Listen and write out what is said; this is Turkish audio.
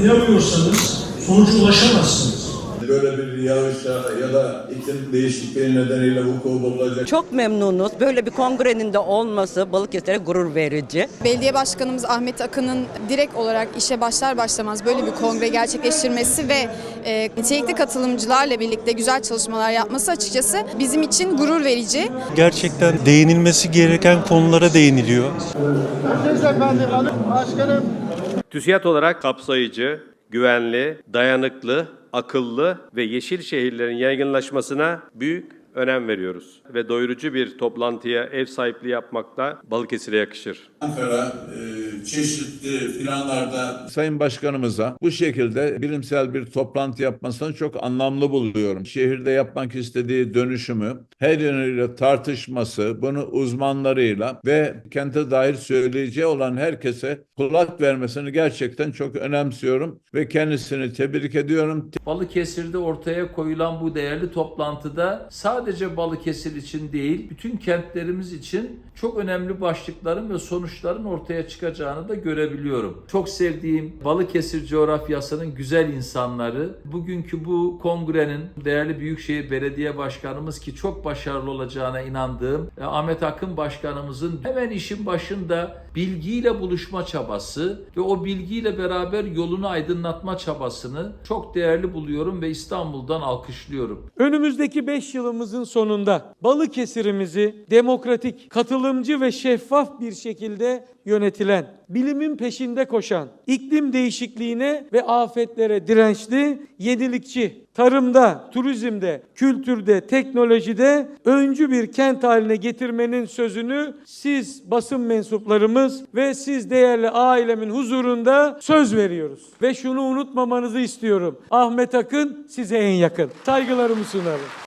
planlayamıyorsanız sonuca ulaşamazsınız. Böyle bir yağışla ya da iklim değişikliği nedeniyle vuku bulacak. Çok memnunuz. Böyle bir kongrenin de olması Balıkesir'e gurur verici. Belediye Başkanımız Ahmet Akın'ın direkt olarak işe başlar başlamaz böyle bir kongre gerçekleştirmesi ve e, nitelikli katılımcılarla birlikte güzel çalışmalar yapması açıkçası bizim için gurur verici. Gerçekten değinilmesi gereken konulara değiniliyor. Aziz Efendi Başkanım TÜSİAD olarak kapsayıcı, güvenli, dayanıklı, akıllı ve yeşil şehirlerin yaygınlaşmasına büyük önem veriyoruz. Ve doyurucu bir toplantıya ev sahipliği yapmakta Balıkesir'e yakışır. Ankara e, çeşitli planlarda Sayın Başkanımıza bu şekilde bilimsel bir toplantı yapmasını çok anlamlı buluyorum. Şehirde yapmak istediği dönüşümü her yönüyle tartışması, bunu uzmanlarıyla ve kente dair söyleyeceği olan herkese kulak vermesini gerçekten çok önemsiyorum ve kendisini tebrik ediyorum. Balıkesir'de ortaya koyulan bu değerli toplantıda sadece Balıkesir için değil, bütün kentlerimiz için çok önemli başlıkların ve sonuçların ortaya çıkacağını da görebiliyorum. Çok sevdiğim Balıkesir coğrafyasının güzel insanları, bugünkü bu kongrenin değerli Büyükşehir Belediye Başkanımız ki çok başarılı olacağına inandığım e, Ahmet Akın Başkanımızın hemen işin başında bilgiyle buluşma çabası ve o bilgiyle beraber yolunu aydınlatma çabasını çok değerli buluyorum ve İstanbul'dan alkışlıyorum. Önümüzdeki 5 yılımızın sonunda Balıkesir'imizi demokratik, katılımcı ve şeffaf bir şekilde yönetilen, bilimin peşinde koşan, iklim değişikliğine ve afetlere dirençli, yenilikçi, tarımda, turizmde, kültürde, teknolojide öncü bir kent haline getirmenin sözünü siz basın mensuplarımız ve siz değerli ailemin huzurunda söz veriyoruz. Ve şunu unutmamanızı istiyorum. Ahmet Akın size en yakın. Saygılarımı sunarım.